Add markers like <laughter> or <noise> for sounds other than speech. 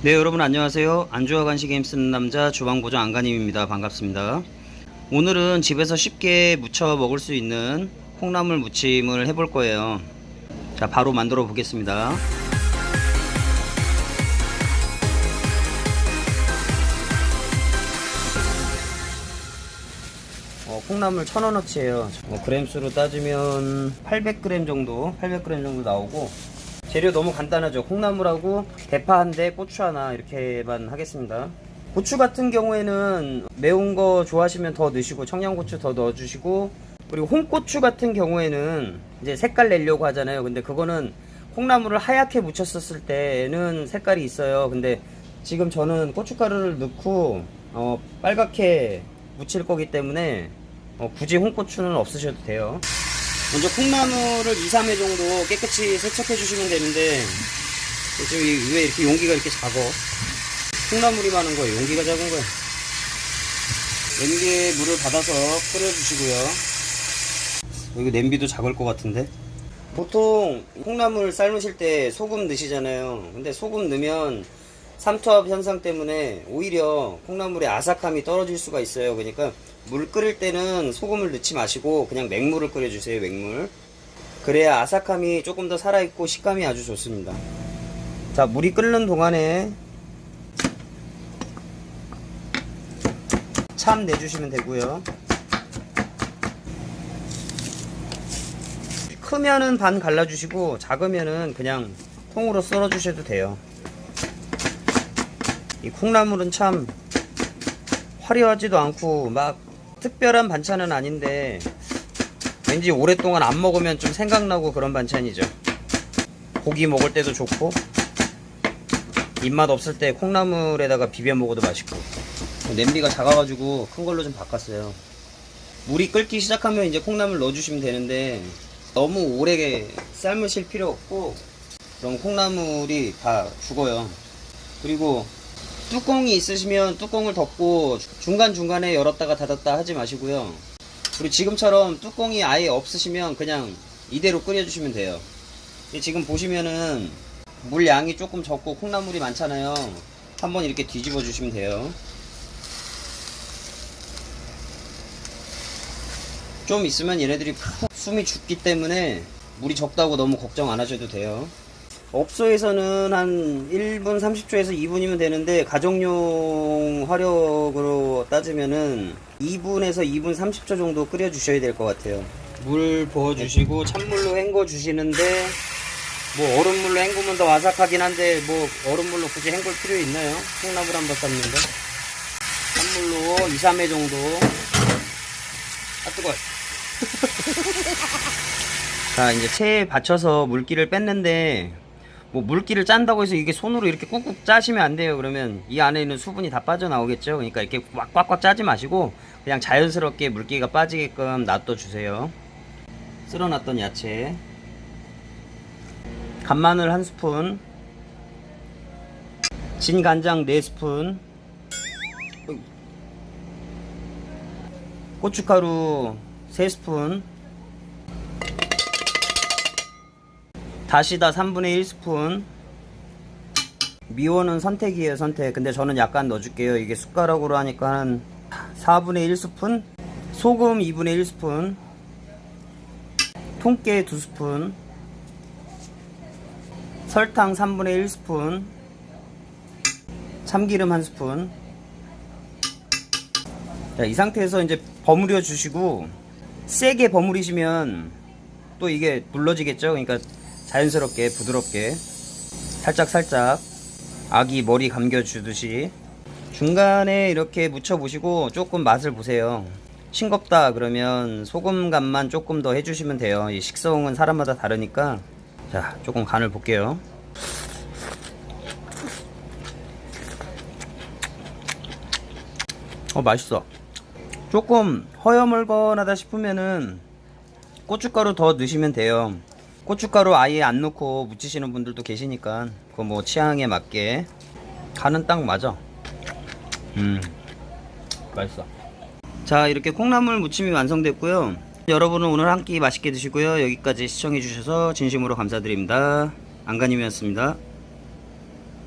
네 여러분 안녕하세요. 안주와 간식 게임 쓰는 남자 주방보장 안가님입니다. 반갑습니다. 오늘은 집에서 쉽게 무쳐 먹을 수 있는 콩나물 무침을 해볼 거예요. 자 바로 만들어 보겠습니다. 어, 콩나물 1000원어치예요. 어, 그램수로 따지면 800g 정도 800g 정도 나오고 재료 너무 간단하죠. 콩나물하고 대파 한 대, 고추 하나 이렇게만 하겠습니다. 고추 같은 경우에는 매운 거 좋아하시면 더 넣으시고 청양고추 더 넣어주시고 그리고 홍고추 같은 경우에는 이제 색깔 내려고 하잖아요. 근데 그거는 콩나물을 하얗게 무쳤었을 때는 색깔이 있어요. 근데 지금 저는 고춧가루를 넣고 어, 빨갛게 무칠 거기 때문에 어, 굳이 홍고추는 없으셔도 돼요. 먼저 콩나물을 2, 3회 정도 깨끗이 세척해 주시면 되는데 지금 이- 왜 이렇게 용기가 이렇게 작어? 콩나물이 많은 거예요. 용기가 작은 거예요. 냄비에 물을 받아서 끓여 주시고요. 이거 냄비도 작을 것 같은데? 보통 콩나물 삶으실 때 소금 넣으시잖아요. 근데 소금 넣으면 삼투압 현상 때문에 오히려 콩나물의 아삭함이 떨어질 수가 있어요. 그러니까 물 끓일 때는 소금을 넣지 마시고 그냥 맹물을 끓여주세요. 맹물. 그래야 아삭함이 조금 더 살아있고 식감이 아주 좋습니다. 자, 물이 끓는 동안에 참 내주시면 되고요. 크면은 반 갈라주시고 작으면은 그냥 통으로 썰어 주셔도 돼요. 이 콩나물은 참 화려하지도 않고 막 특별한 반찬은 아닌데 왠지 오랫동안 안 먹으면 좀 생각나고 그런 반찬이죠. 고기 먹을 때도 좋고 입맛 없을 때 콩나물에다가 비벼 먹어도 맛있고 냄비가 작아가지고 큰 걸로 좀 바꿨어요. 물이 끓기 시작하면 이제 콩나물 넣어주시면 되는데 너무 오래 삶으실 필요 없고 그럼 콩나물이 다 죽어요. 그리고 뚜껑이 있으시면 뚜껑을 덮고 중간중간에 열었다가 닫았다 하지 마시고요. 그리고 지금처럼 뚜껑이 아예 없으시면 그냥 이대로 끓여주시면 돼요. 지금 보시면은 물 양이 조금 적고 콩나물이 많잖아요. 한번 이렇게 뒤집어 주시면 돼요. 좀 있으면 얘네들이 푹 숨이 죽기 때문에 물이 적다고 너무 걱정 안 하셔도 돼요. 업소에서는 한 1분 30초에서 2분이면 되는데 가정용 화력으로 따지면은 2분에서 2분 30초 정도 끓여 주셔야 될 것 같아요. 물 부어 주시고 찬물로 헹궈 주시는데 뭐 얼음물로 헹구면 더 아삭하긴 한데 뭐 얼음물로 굳이 헹굴 필요 있나요? 콩나물 한번 삶는데 찬물로 2, 3회 정도 아 뜨거워 <laughs> 자 이제 체에 받쳐서 물기를 뺐는데 뭐 물기를 짠다고 해서 이게 손으로 이렇게 꾹꾹 짜시면 안 돼요. 그러면 이 안에 있는 수분이 다 빠져나오겠죠? 그러니까 이렇게 꽉 꽉꽉 짜지 마시고 그냥 자연스럽게 물기가 빠지게끔 놔둬 주세요. 쓸어놨던 야채. 간마늘 한 스푼. 진간장 4스푼. 고춧가루 3스푼 다시다 3분의 1스푼. 미원은 선택이에요 선택. 근데 저는 약간 넣어줄게요. 이게 숟가락으로 하니까 한 4분의 1스푼? 소금 2분의 1스푼. 통깨 2스푼. 설탕 3분의 1스푼. 참기름 1스푼. 자, 이 상태에서 이제 버무려 주시고 세게 버무리시면 또 이게 물러지겠죠? 그러니까 자연스럽게 부드럽게 살짝 살짝 아기 머리 감겨 주듯이 중간에 이렇게 묻혀 보시고 조금 맛을 보세요. 싱겁다 그러면 소금 간만 조금 더 해주시면 돼요. 이 식성은 사람마다 다르니까. 자 조금 간을 볼게요. 어 맛있어. 조금 허여멀건하다 싶으면은 고춧가루 더 넣으시면 돼요 고춧가루 아예 안 넣고 무치시는 분들도 계시니까 그거 뭐 취향에 맞게 간은 딱 맞아. 음 맛있어. 자 이렇게 콩나물 무침이 완성됐고요. 여러분은 오늘 한 끼 맛있게 드시고요. 여기까지 시청해 주셔서 진심으로 감사드립니다. 안가님이었습니다